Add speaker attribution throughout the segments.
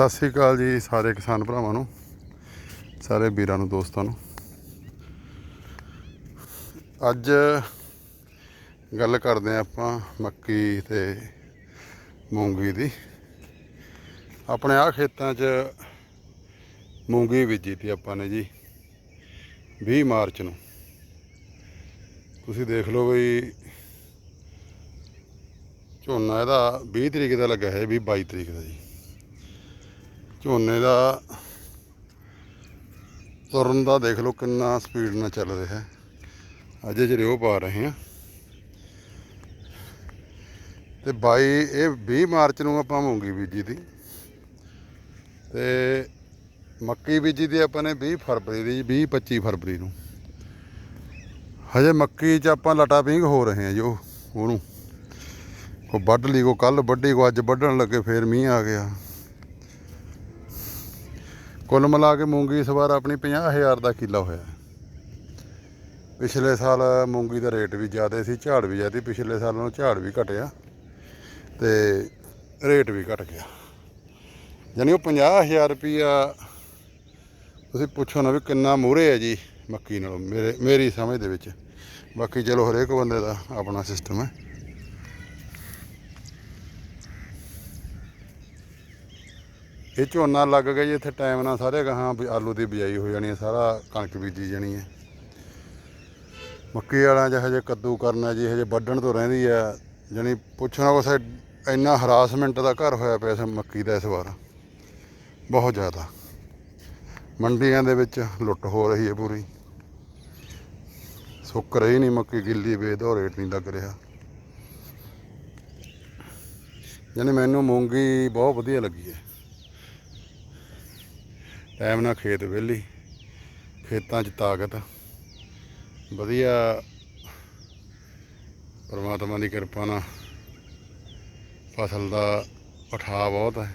Speaker 1: ਸਤਿ ਸ੍ਰੀ ਅਕਾਲ ਜੀ ਸਾਰੇ ਕਿਸਾਨ ਭਰਾਵਾਂ ਨੂੰ, ਸਾਰੇ ਵੀਰਾਂ ਨੂੰ, ਦੋਸਤਾਂ ਨੂੰ। ਅੱਜ ਗੱਲ ਕਰਦੇ ਹਾਂ ਆਪਾਂ ਮੱਕੀ ਤੇ ਮੂੰਗੀ ਦੀ। ਆਪਣੇ ਆ ਖੇਤਾਂ 'ਚ ਮੂੰਗੀ ਬੀਜੀ ਤੀ ਆਪਾਂ ਨੇ ਜੀ 20 ਮਾਰਚ ਨੂੰ। ਤੁਸੀਂ ਦੇਖ ਲਓ ਬਈ, ਝੋਨਾ ਇਹਦਾ 20 ਤਰੀਕ ਦਾ ਲੱਗਾ ਹੈ 20 22 ਤਰੀਕ ਦਾ ਜੀ। ਝੋਨੇ ਦਾ ਤੁਰਨ ਦਾ ਦੇਖ ਲਓ ਕਿੰਨਾ ਸਪੀਡ ਨਾਲ ਚੱਲ ਰਿਹਾ। ਹੈ ਅਜੇ ਜਿਹੜੇ ਉਹ ਪਾ ਰਹੇ ਆ ਤੇ 22 ਇਹ 20 ਮਾਰਚ ਨੂੰ ਆਪਾਂ ਮੂੰਗੀ ਬੀਜੀ ਦੀ। ਤੇ ਮੱਕੀ ਬੀਜੀ ਦੀ ਆਪਾਂ ਨੇ 20 ਫਰਵਰੀ ਦੀ 20 25 ਫਰਵਰੀ ਨੂੰ। ਹਜੇ ਮੱਕੀ 'ਚ ਆਪਾਂ ਲਟਾ ਪਿੰਗ ਹੋ ਰਹੇ ਆ ਜੋ ਉਹਨੂੰ। ਕੋ ਵੱਢ ਲਈ ਕੋ ਕੱਲ ਵੱਢੀ ਕੋ ਅੱਜ ਵੱਢਣ ਲੱਗੇ, ਫੇਰ ਮੀਂਹ ਆ ਗਿਆ। ਕੁੱਲ ਮਿਲਾ ਕੇ ਮੂੰਗੀ ਇਸ ਵਾਰ ਆਪਣੀ 50000 ਦਾ ਕਿੱਲਾ ਹੋਇਆ। ਪਿਛਲੇ ਸਾਲ ਮੂੰਗੀ ਦਾ ਰੇਟ ਵੀ ਜ਼ਿਆਦਾ ਸੀ, ਝਾੜ ਵੀ ਜ਼ਿਆਦਾ ਪਿਛਲੇ ਸਾਲ ਨਾਲੋਂ ਝਾੜ ਵੀ ਘਟਿਆ ਤੇ ਰੇਟ ਵੀ ਘਟ ਗਿਆ। ਯਾਨੀ ਉਹ 50000 ਰੁਪਿਆ ਤੁਸੀਂ ਪੁੱਛੋ ਨਾ ਵੀ ਕਿੰਨਾ ਮੂਹਰੇ ਹੈ ਜੀ ਮੱਕੀ ਨਾਲੋਂ ਮੇਰੇ, ਮੇਰੀ ਸਮਝ ਦੇ ਵਿੱਚ। ਬਾਕੀ ਚਲੋ ਹਰੇਕ ਬੰਦੇ ਦਾ ਆਪਣਾ ਸਿਸਟਮ ਹੈ। ਇਹ ਝੋਨਾ ਲੱਗ ਗਿਆ ਜੀ, ਇੱਥੇ ਟਾਈਮ ਨਾਲ ਸਾਰੇ ਗਾਹਾਂ ਆਲੂ ਦੀ ਬਿਜਾਈ ਹੋ ਜਾਣੀ ਹੈ, ਸਾਰਾ ਕਣਕ ਬੀਜੀ ਜਾਣੀ ਹੈ। ਮੱਕੀ ਵਾਲਿਆਂ 'ਚ ਹਜੇ ਕੱਦੂ ਕਰਨਾ ਜੀ, ਹਜੇ ਵੱਢਣ ਤੋਂ ਰਹਿੰਦੀ ਆ ਜਾਣੀ ਪੁੱਛਣਾ ਕੁਛ ਇੰਨਾ ਹਰਾਸਮੈਂਟ ਦਾ ਘਰ ਹੋਇਆ ਪਿਆ ਇਸ ਮੱਕੀ ਦਾ ਇਸ ਵਾਰ। ਬਹੁਤ ਜ਼ਿਆਦਾ। ਮੰਡੀਆਂ ਦੇ ਵਿੱਚ ਲੁੱਟ ਹੋ ਰਹੀ ਹੈ ਪੂਰੀ। ਸੁੱਕ ਰਹੀ ਨਹੀਂ ਮੱਕੀ, ਗਿੱਲੀ ਵੇਚਦਾ ਰੇਟ ਨਹੀਂ ਲੱਗ ਰਿਹਾ। ਜਾਣੀ ਮੈਨੂੰ ਮੂੰਗੀ ਬਹੁਤ ਵਧੀਆ ਲੱਗੀ ਹੈ। ਟਾਈਮ ਨਾਲ ਖੇਤ ਵਿਹਲੀ, ਖੇਤਾਂ 'ਚ ਤਾਕਤ। ਵਧੀਆ ਪਰਮਾਤਮਾ ਦੀ ਕਿਰਪਾ ਨਾਲ ਫਸਲ ਦਾ ਉਠਾਅ ਬਹੁਤ ਹੈ।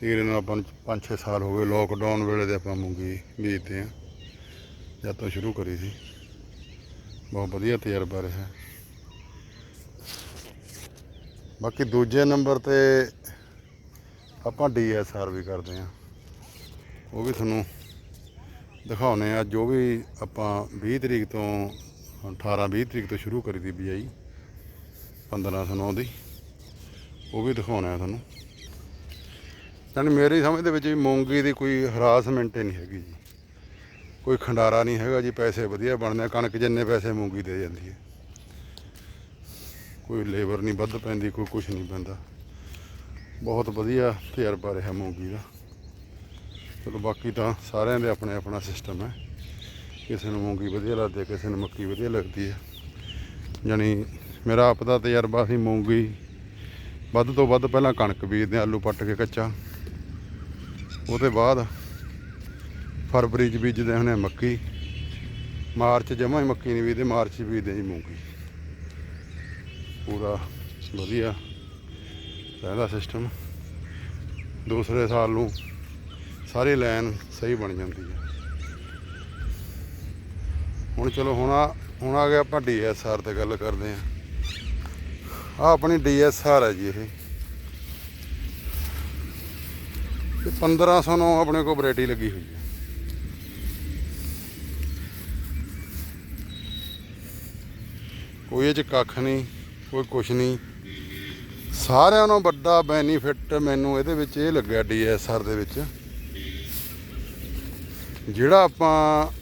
Speaker 1: ਤੀਰੇ ਨਾਲ ਆਪਾਂ 5-6 ਸਾਲ ਹੋ ਗਏ ਲੋਕਡਾਊਨ ਵੇਲੇ ਦੇ ਆਪਾਂ ਮੂੰਗੀ ਬੀਜਦੇ ਆ ਜਦ ਤੋਂ ਸ਼ੁਰੂ ਕਰੀ ਸੀ। ਬਹੁਤ ਵਧੀਆ ਤਜਰਬਾ ਰਿਹਾ। ਬਾਕੀ ਦੂਜੇ ਨੰਬਰ ਤੇ ਆਪਾਂ ਡੀਐਸਆਰ ਵੀ ਕਰਦੇ ਆ ਉਹ ਵੀ ਤੁਹਾਨੂੰ ਦਿਖਾਉਨੇ ਆ ਜੋ ਵੀ ਆਪਾਂ 20 ਤਰੀਕ ਤੋਂ 18 20 ਤਰੀਕ ਤੋਂ ਸ਼ੁਰੂ ਕਰੀ ਦੀ ਬਿਜਾਈ 1509 ਦੀ। ਉਹ ਵੀ ਦਿਖਾਉਣਾ ਹੈ ਤੁਹਾਨੂੰ। ਯਾਨੀ ਮੇਰੀ ਸਮਝ ਦੇ ਵਿੱਚ ਵੀ ਮੂੰਗੀ ਦੀ ਕੋਈ ਹਰਾਸਮੈਂਟ ਹੀ ਨਹੀਂ ਹੈਗੀ ਜੀ। ਕੋਈ ਖੰਡਾਰਾ ਨਹੀਂ ਹੈਗਾ ਜੀ, ਪੈਸੇ ਵਧੀਆ ਬਣਦੇ ਕਣਕ ਜਿੰਨੇ ਪੈਸੇ ਮੂੰਗੀ ਦੇ ਜਾਂਦੀ ਹੈ। ਕੋਈ ਲੇਬਰ ਨਹੀਂ ਵੱਧ ਪੈਂਦੀ, ਕੋਈ ਕੁਝ ਨਹੀਂ ਪੈਂਦਾ। ਬਹੁਤ ਵਧੀਆ ਤਜਰਬਾ ਰਿਹਾ ਮੂੰਗੀ ਦਾ। ਚਲੋ ਬਾਕੀ ਤਾਂ ਸਾਰਿਆਂ ਦੇ ਆਪਣੇ ਆਪਣਾ ਸਿਸਟਮ ਹੈ। ਕਿਸੇ ਨੂੰ ਮੂੰਗੀ ਵਧੀਆ ਲੱਗਦੀ ਹੈ ਕਿਸੇ ਨੂੰ ਮੱਕੀ ਵਧੀਆ ਲੱਗਦੀ ਹੈ। ਯਾਨੀ ਮੇਰਾ ਆਪ ਦਾ ਤਜਰਬਾ ਸੀ ਮੂੰਗੀ ਵੱਧ ਤੋਂ ਵੱਧ ਪਹਿਲਾਂ ਕਣਕ ਬੀਜਦੇ ਹਾਂ, ਆਲੂ ਪੱਟ ਕੇ ਕੱਚਾ। ਉਹਦੇ ਬਾਅਦ ਫਰਵਰੀ 'ਚ ਬੀਜਦੇ ਹੁੰਦੇ ਹਾਂ ਮੱਕੀ। ਮਾਰਚ ਜਮਾ ਹੀ ਮੱਕੀ ਨਹੀਂ ਬੀਜਦੇ ਮਾਰਚ 'ਚ ਬੀਜਦੇ ਜੀ ਮੂੰਗੀ। ਪੂਰਾ ਵਧੀਆ ਰਹਿੰਦਾ ਸਿਸਟਮ ਦੂਸਰੇ ਸਾਲ ਨੂੰ ਸਾਰੀ ਲਾਈਨ ਸਹੀ ਬਣ ਜਾਂਦੀ ਹੈ। ਹੁਣ ਚਲੋ ਹੁਣ ਆ ਹੁਣ ਆ ਗਿਆ ਆਪਾਂ ਡੀਐਸਆਰ ਤੇ ਗੱਲ ਕਰਦੇ ਆਂ ਆ ਆਪਣੀ ਡੀਐਸਆਰ ਹੈ ਜੀ ਇਹ। ਤੇ 1500 ਨੂੰ ਆਪਣੇ ਕੋਲ ਵੈਰਾਈਟੀ ਲੱਗੀ ਹੋਈ ਹੈ। ਕੋਈ ਇਹ ਚ ਕੱਖ ਨਹੀਂ, ਕੋਈ ਕੁਛ ਨਹੀਂ। ਸਾਰਿਆਂ ਨਾਲੋਂ ਵੱਡਾ ਬੈਨੀਫਿਟ ਮੈਨੂੰ ਇਹਦੇ ਵਿੱਚ ਇਹ ਲੱਗਿਆ ਡੀਐਸਆਰ ਦੇ ਵਿੱਚ। ਜਿਹੜਾ ਆਪਾਂ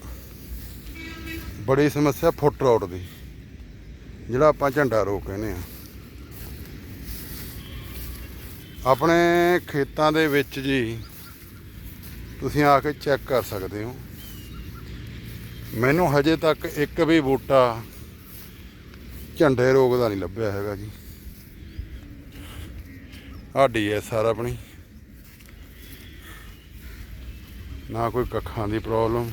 Speaker 1: ਬੜੀ ਸਮੱਸਿਆ ਫੁੱਟ ਰੋਡ ਦੀ, ਜਿਹੜਾ ਆਪਾਂ ਝੰਡਾ ਰੋਕ ਕਹਿੰਦੇ ਆ ਆਪਣੇ ਖੇਤਾਂ ਦੇ ਵਿੱਚ ਜੀ, ਤੁਸੀਂ ਆ ਕੇ ਚੈੱਕ ਕਰ ਸਕਦੇ ਹੋ। ਮੈਨੂੰ ਹਜੇ ਤੱਕ ਇੱਕ ਵੀ ਬੂਟਾ ਝੰਡੇ ਰੋਗ ਦਾ ਨਹੀਂ ਲੱਭਿਆ ਹੈਗਾ ਜੀ। ਆਹ ਡੀਐਸਆਰ ਆਪਣੀ। ਨਾ ਕੋਈ ਕੱਖਾਂ ਦੀ ਪ੍ਰੋਬਲਮ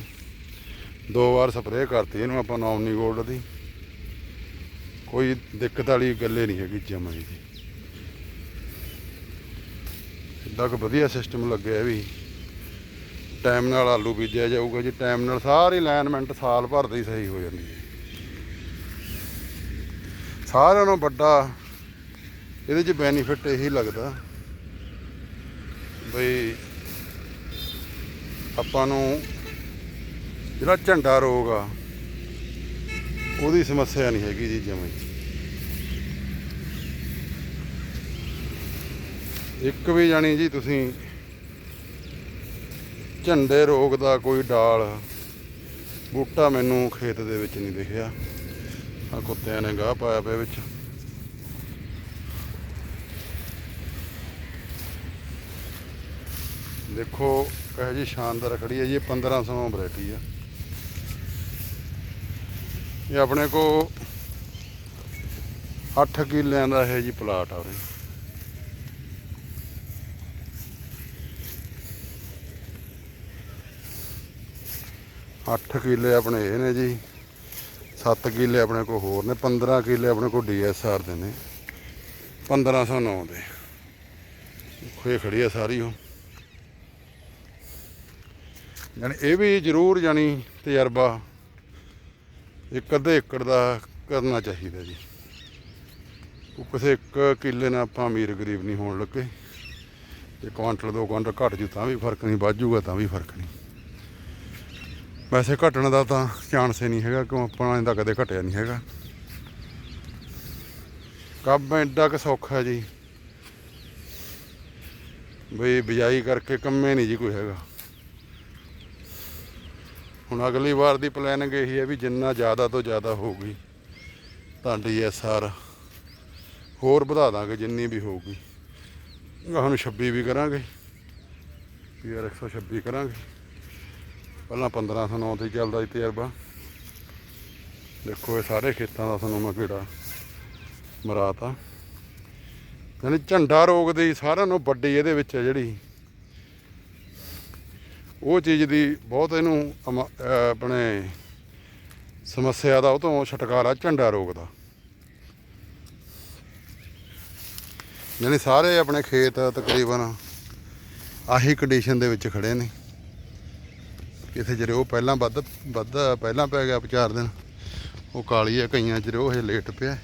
Speaker 1: ਦੋ ਵਾਰ ਸਪਰੇਅ ਕਰਤੀ ਇਹਨੂੰ ਆਪਾਂ ਨੌਮਨੀ ਗੋਲਡ ਦੀ। ਕੋਈ ਦਿੱਕਤ ਵਾਲੀ ਗੱਲੇ ਨਹੀਂ ਹੈਗੀ ਜਮਾਂ ਜੀ ਇੱਡਾ ਕੁ ਵਧੀਆ ਸਿਸਟਮ ਲੱਗਿਆ ਵੀ। ਟਾਈਮ ਨਾਲ ਆਲੂ ਬੀਜਿਆ ਜਾਊਗਾ ਜੀ। ਟਾਈਮ ਨਾਲ ਸਾਰੀ ਅਲਾਈਨਮੈਂਟ ਸਾਲ ਭਰ ਦੀ ਸਹੀ ਹੋ ਜਾਂਦੀ ਹੈ। ਸਾਰਿਆਂ ਨਾਲੋਂ ਵੱਡਾ ਇਹਦੇ 'ਚ ਬੈਨੀਫਿਟ ਇਹੀ ਲੱਗਦਾ। ਬਈ ਆਪਾਂ ਨੂੰ ਜਿਹੜਾ ਝੰਡਾ ਰੋਗ ਆ, ਉਹਦੀ ਸਮੱਸਿਆ ਨਹੀਂ ਹੈਗੀ ਜੀ ਜਮਾਂ ਇੱਕ ਵੀ ਜਾਣੀ ਜੀ ਤੁਸੀਂ ਝੰਡੇ ਰੋਗ ਦਾ ਕੋਈ ਡਾਲ, ਬੂਟਾ ਮੈਨੂੰ ਖੇਤ ਦੇ ਵਿੱਚ ਨਹੀਂ ਦਿਖਿਆ। ਆ ਕੁੱਤਿਆਂ ਨੇ ਗਾਹ ਪਾਇਆ ਪਿਆ ਵਿੱਚ। ਦੇਖੋ ਇਹੋ ਜੀ ਸ਼ਾਨਦਾਰ ਖੜੀ ਹੈ ਜੀ, ਇਹ 1500 ਵੈਰਾਈਟੀ ਆ। ਇਹ ਆਪਣੇ ਕੋ 8 ਕਿੱਲਿਆਂ ਦਾ ਇਹ ਜੀ ਪਲਾਟ ਆ ਉਰੇ ਅੱਠ ਕਿੱਲੇ ਆਪਣੇ ਇਹ ਨੇ ਜੀ 7 ਕਿੱਲੇ ਆਪਣੇ ਕੋਲ ਹੋਰ ਨੇ 15 ਕਿੱਲੇ ਆਪਣੇ ਕੋ ਡੀਐਸਆਰ ਦੇ ਨੇ 1509 ਦੇ। ਖੋਏ ਖੜੀ ਆ ਸਾਰੀ ਉਹ। ਯਾਨੀ ਇਹ ਵੀ ਜ਼ਰੂਰ ਜਾਣੀ ਤਜਰਬਾ ਇੱਕ ਅੱਧੇ ਏਕੜ ਦਾ ਕਰਨਾ ਚਾਹੀਦਾ ਜੀ। ਉਹ ਕਿਸੇ ਇੱਕ ਕਿੱਲੇ ਨਾਲ ਆਪਾਂ ਅਮੀਰ ਗਰੀਬ ਨਹੀਂ ਹੋਣ ਲੱਗੇ। ਜੇ ਕੁਆਂਟਲ, ਦੋ ਕੁਆਂਟਲ ਘਟ ਜੂ ਤਾਂ ਵੀ ਫ਼ਰਕ ਨਹੀਂ, ਵੱਧ ਜੂਗਾ ਤਾਂ ਵੀ ਫ਼ਰਕ ਨਹੀਂ। ਵੈਸੇ ਘਟਣ ਦਾ ਤਾਂ ਚਾਂਸ ਹੀ ਨਹੀਂ ਹੈਗਾ, ਕਿਉਂ ਆਪਣਾ ਇਹਦਾ ਕਦੇ ਘਟਿਆ ਨਹੀਂ ਹੈਗਾ। ਕੰਮ ਐਡਾ ਕਿ ਸੌਖਾ ਜੀ। ਬਈ ਬਿਜਾਈ ਕਰਕੇ ਕੰਮੇ ਨਹੀਂ ਜੀ ਕੋਈ ਹੈਗਾ। ਹੁਣ ਅਗਲੀ ਵਾਰ ਦੀ ਪਲੈਨਿੰਗ ਇਹੀ ਹੈ ਵੀ ਜਿੰਨਾ ਜ਼ਿਆਦਾ ਤੋਂ ਜ਼ਿਆਦਾ ਹੋਊਗੀ, ਤਾਂ ਡੀਐਸਆਰ ਹੋਰ ਵਧਾ ਦਾਂਗੇ ਜਿੰਨੀ ਵੀ ਹੋਊਗੀ। ਹੁਣ 26 ਵੀ ਕਰਾਂਗੇ ਪੀਆਰ 126 ਕਰਾਂਗੇ। ਪਹਿਲਾਂ 1509 ਤੇ ਚੱਲਦਾ ਸੀ ਤਜਰਬਾ। ਦੇਖੋ ਇਹ ਸਾਰੇ ਖੇਤਾਂ ਦਾ ਤੁਹਾਨੂੰ ਮੈਂ ਕਿਹੜਾ ਮਰਾਤਾ। ਯਾਨੀ ਝੰਡਾ ਰੋਗ ਦੀ ਸਾਰਿਆਂ ਨੂੰ ਵੱਡੀ ਇਹਦੇ ਵਿੱਚ ਹੈ ਜਿਹੜੀ ਉਹ ਚੀਜ਼ ਦੀ ਬਹੁਤ ਇਹਨੂੰ ਅਮ- ਆਪਣੇ ਸਮੱਸਿਆ ਦਾ ਉਹ ਤੋਂ ਛੁਟਕਾਰਾ, ਝੰਡਾ ਰੋਗ ਦਾ ਯਾਨੀ ਸਾਰੇ ਆਪਣੇ ਖੇਤ ਤਕਰੀਬਨ ਆਹੀ ਕੰਡੀਸ਼ਨ ਦੇ ਵਿੱਚ ਖੜੇ ਨੇ। ਕਿਥੇ ਜਿਹੜੇ ਉਹ ਪਹਿਲਾਂ ਵੱਧ ਵੱਧ, ਪਹਿਲਾਂ ਪੈ ਗਿਆ ਚਾਰ ਦਿਨ। ਉਹ ਕਾਲੀ ਹੈ ਕਈਆਂ ਚ ਉਹ ਹਜੇ ਲੇਟ ਪਿਆ।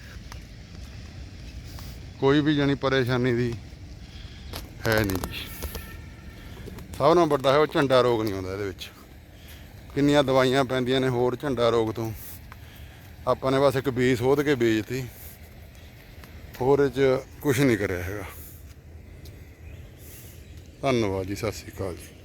Speaker 1: ਕੋਈ ਵੀ ਜਾਨੀ ਪਰੇਸ਼ਾਨੀ ਦੀ ਹੈ ਨਹੀਂ ਜੀ। ਸਭ ਨਾਲੋਂ ਵੱਡਾ ਹੈ ਉਹ ਝੰਡਾ ਰੋਗ ਨਹੀਂ ਆਉਂਦਾ ਇਹਦੇ ਵਿੱਚ। ਕਿੰਨੀਆਂ ਦਵਾਈਆਂ ਪੈਂਦੀਆਂ ਨੇ ਹੋਰ ਝੰਡਾ ਰੋਗ ਤੋਂ। ਆਪਾਂ ਨੇ ਬਸ ਇੱਕ ਬੀਜ ਸੋਧ ਕੇ ਬੀਜਤੀ। ਹੋਰ ਇਹ 'ਚ ਕੁਝ ਨਹੀਂ ਕਰਿਆ ਹੈਗਾ। ਧੰਨਵਾਦ ਜੀ, ਸਤਿ ਸ੍ਰੀ ਅਕਾਲ ਜੀ।